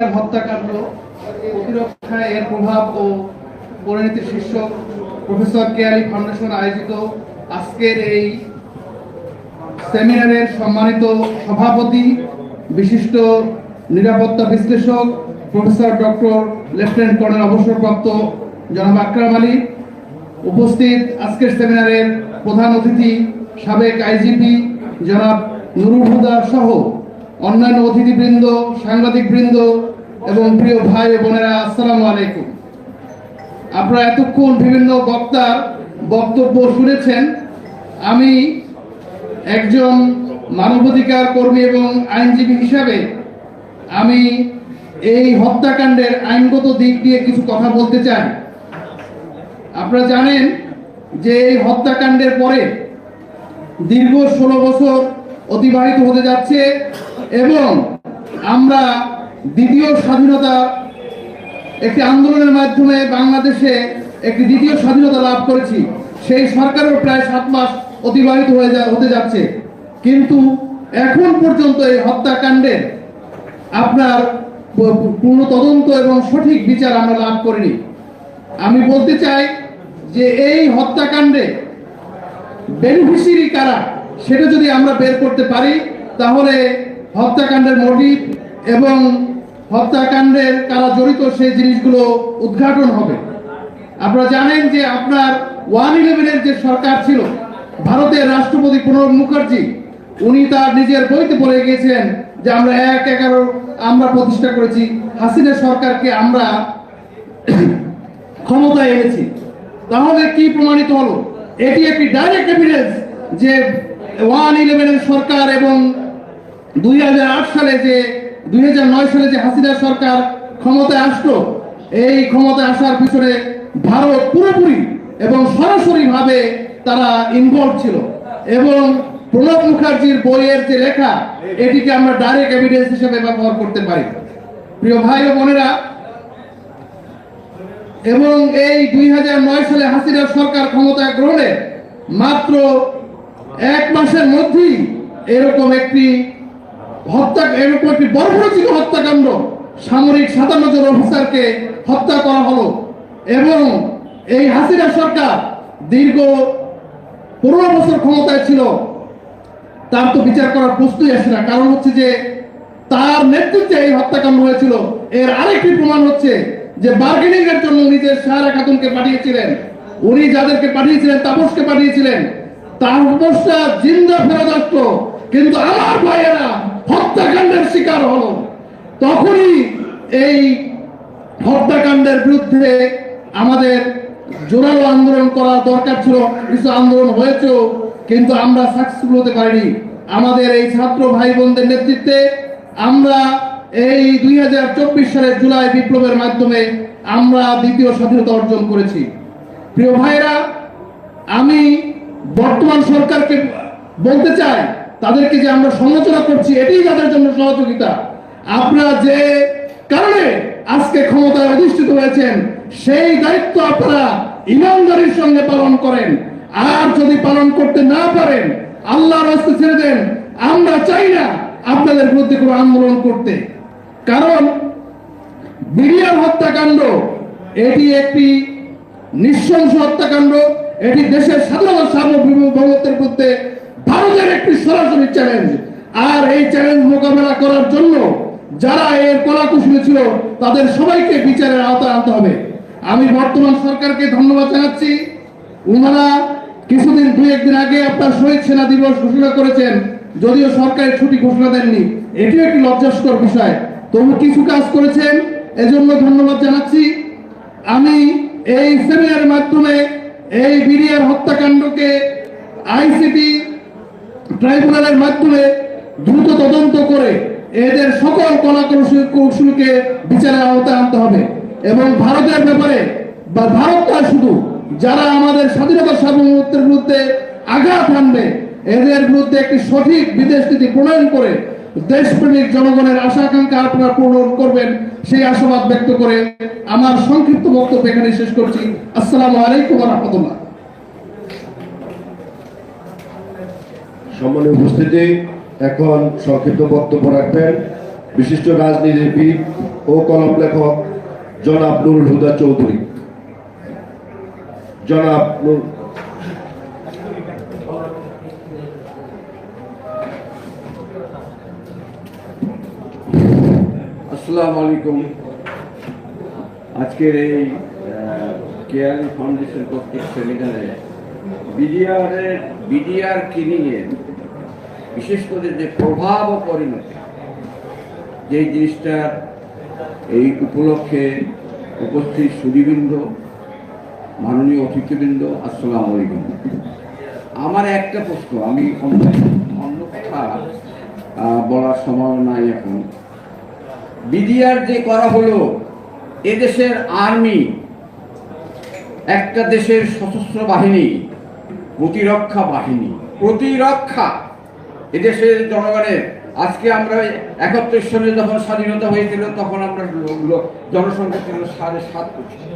হত্যাকাণ্ড, প্রতিরক্ষায় এর প্রভাব ও শীর্ষক প্রফেসর ফাউন্ডেশন আয়োজিত আজকের এই সেমিনারের সম্মানিত সভাপতি, বিশিষ্ট নিরাপত্তা বিশ্লেষক প্রফেসর ডক্টর লেফটেন্যান্ট কর্নেল অবসরপ্রাপ্ত জনাব আকরাম আলী, উপস্থিত আজকের সেমিনারের প্রধান অতিথি সাবেক আইজিপি জনাব নুরুল হুদা সহ অন্যান্য অতিথিবৃন্দ, সাংবাদিকবৃন্দ এবং প্রিয় ভাই বোনেরা, আসসালামু আলাইকুম। আপনারা এতক্ষণ বিভিন্ন বক্তার বক্তব্য শুনেছেন। আমি একজন মানবাধিকার কর্মী এবং আইনজীবী হিসাবে আমি এই হত্যাকাণ্ডের আইনগত দিক দিয়ে কিছু কথা বলতে চাই। আপনারা জানেন যে এই হত্যাকাণ্ডের পরে দীর্ঘ ষোলো বছর অতিবাহিত হতে যাচ্ছে এবং আমরা দ্বিতীয় স্বাধীনতা একটি আন্দোলনের মাধ্যমে বাংলাদেশে একটি দ্বিতীয় স্বাধীনতা লাভ করেছি। সেই সরকারের প্রায় সাত মাস অতিবাহিত হয়ে যা হতে যাচ্ছে। কিন্তু এখন পর্যন্ত এই হত্যাকাণ্ডের আপনার পূর্ণ তদন্ত এবং সঠিক বিচার আমরা লাভ করিনি। আমি বলতে চাই যে এই হত্যাকাণ্ডে বেনিফিশিয়ারি কারা, সেটা যদি আমরা বের করতে পারি, তাহলে হত্যাকাণ্ডের মোটিভ এবং হত্যাকাণ্ডের কারা জড়িত সেই জিনিসগুলো উদ্ঘাটন হবে। আপনারা জানেন যে আপনার ওয়ান ইলেভেনের যে সরকার ছিল, ভারতের রাষ্ট্রপতি প্রণব মুখার্জি, উনি তার নিজের বইতে বলে গিয়েছেন যে আমরা এক এগারো আমরা প্রতিষ্ঠা করেছি, হাসিনা সরকারকে আমরা ক্ষমতায় এনেছি। তাহলে কি প্রমাণিত হলো? এটি একটি ডাইরেক্ট এভিডেন্স যে ওয়ান ইলেভেনের সরকার এবং দুই হাজার আট সালে যে দুই হাজার নয় সালে যে হাসিনা সরকার ক্ষমতায় আসলো, এই ক্ষমতায় আসার পিছনে ভারত পুরোপুরি এবং সরাসরি ভাবে তারা ইনভলভ ছিল। এবং প্রণব মুখার্জির বইয়ের যে লেখা, এটিকে আমরা ডাইরেক্ট এভিডেন্স হিসেবে ব্যবহার করতে পারি। প্রিয় ভাই ও বোনেরা, এবং এই দুই হাজার নয় সালে হাসিনা সরকার ক্ষমতা গ্রহণে মাত্র এক মাসের মধ্যেই এরকম একটি হত্যা এরকম একটি বর্বরচিত হত্যাকাণ্ড। সামরিক সাতান্ন জন অফিসারকে হত্যা করা হলো। এবং এই হাসিনা সরকার দীর্ঘ পনেরো বছর ক্ষমতায় ছিল। তার তো বিচার করার প্রশ্নই আসে না। কারণ হচ্ছে যে, তার নেতৃত্বে এই হত্যাকাণ্ড হয়েছিল। এর আরেকটি প্রমাণ হচ্ছে যে বার্গেনিং এর জন্য নিজের সাহারা খাতুনকে পাঠিয়েছিলেন। উনি যাদেরকে পাঠিয়েছিলেন, তাপসকে পাঠিয়েছিলেন। তাপসটা জিন্দা ফেরত আসতো। কিন্তু আমার ভাইয়েরা হত্যাকাণ্ডের শিকার হলো। তখনই এই হত্যাকাণ্ডের বিরুদ্ধে আমাদের জোরালো আন্দোলন করা দরকার ছিল, কিছু আন্দোলন হয়েছেও, কিন্তু আমরা সাকসেসফুল হতে পারিনি। আমাদের এই ছাত্র ভাই বোনদের নেতৃত্বে আমরা এই দুই হাজার চব্বিশ সালের জুলাই বিপ্লবের মাধ্যমে আমরা দ্বিতীয় স্বাধীনতা অর্জন করেছি। প্রিয় ভাইরা আমি বর্তমান সরকারকে বলতে চাই তাদেরকে যে আমরা সমালোচনা করছি, এটাই তাদের জন্য সহযোগিতা। আপনারা যে কারণে আজকে ক্ষমতায় অধিষ্ঠিত হয়েছেন, সেই দায়িত্ব আপনারা ইমানদারির সঙ্গে পালন করেন। আর যদি পালন করতে না পারেন, আল্লাহর রাস্তা ছেড়ে দেন, আমরা চাই না আপনাদের বিরুদ্ধে কোনো আন্দোলন করতে। কারণ বিডিআর হত্যাকাণ্ড, এটি একটি নৃশংস হত্যাকাণ্ড, এটি দেশের স্বাধীনতা সার্বভৌমত্বের বিরুদ্ধে ভারতের একটি সরাসরি চ্যালেঞ্জ আর এই চ্যালেঞ্জ মোকাবেলা করার জন্য যারা এর কলাকুশলী ছিল, তাদের সবাইকে বিচারের আওতায় আনতে হবে। আমি বর্তমান সরকারকে ধন্যবাদ জানাচ্ছি। উনারা কিছুদিন দুই একদিন আগে আপনার শহীদ সেনা দিবস ঘোষণা করেছেন, যদিও সরকারের ছুটি ঘোষণা দেননি। এটিও একটি লজ্জাস্কর বিষয়। তবু কিছু কাজ করেছেন, এজন্য ধন্যবাদ জানাচ্ছি। আমি এই সেমিনারের মাধ্যমে এই বিডিআর হত্যাকাণ্ডকে আইসিটি ট্রাইব্যুনালের মাধ্যমে দ্রুত তদন্ত করে এদের সকল কলা কৌশলকে বিচারের আওতায় আনতে হবে। এবং ভারতের ব্যাপারে, বা ভারত নয় শুধু, যারা আমাদের স্বাধীনতা সার্বভৌমত্বের বিরুদ্ধে আঘাত হানবে, এদের বিরুদ্ধে একটি সঠিক বিদেশ নীতি প্রণয়ন করে দেশপ্রেমিক জনগণের আশা আকাঙ্ক্ষা আপনারা পূরণ করবেন, সেই আশাবাদ ব্যক্ত করে আমার সংক্ষিপ্ত বক্তব্য এখানে শেষ করছি। আসসালামু আলাইকুম রহমতুল্লাহ। সম্মানীয় উপস্থিতি, এখন সংক্ষিপ্ত বক্তব্য রাখবেন। বিশিষ্ট রাজনীতিবিদ ও কলম লেখক জনাব নুরুল হুদা চৌধুরী। জনাব আসসালামু আলাইকুম। আজকের এই কেয়ার ফাউন্ডেশন কর্তৃক সেমিনারে বিডিআরের বিডিআর কিনিংয়ের বিশেষ করে যে প্রভাব ও পরিণতি, যেই জিনিসটার এই উপলক্ষে উপস্থিত সুদীবৃন্দ মাননীয় অতিথিবৃন্দ, আসসালামু আলাইকুম। আমার একটা প্রশ্ন, আমি অন্য অন্য কথা বলার সময় নাই এখন। বিডিআর যে করা হলো, এদেশের আর্মি, একটা দেশের সশস্ত্র বাহিনী প্রতিরক্ষা বাহিনী। প্রতিরক্ষা। এদেশের জনগণের আজকে আমরা একাত্তর সালে যখন স্বাধীনতা হয়েছিল, তখন আমরা জনসংখ্যা ছিল সাড়ে সাত কোটি।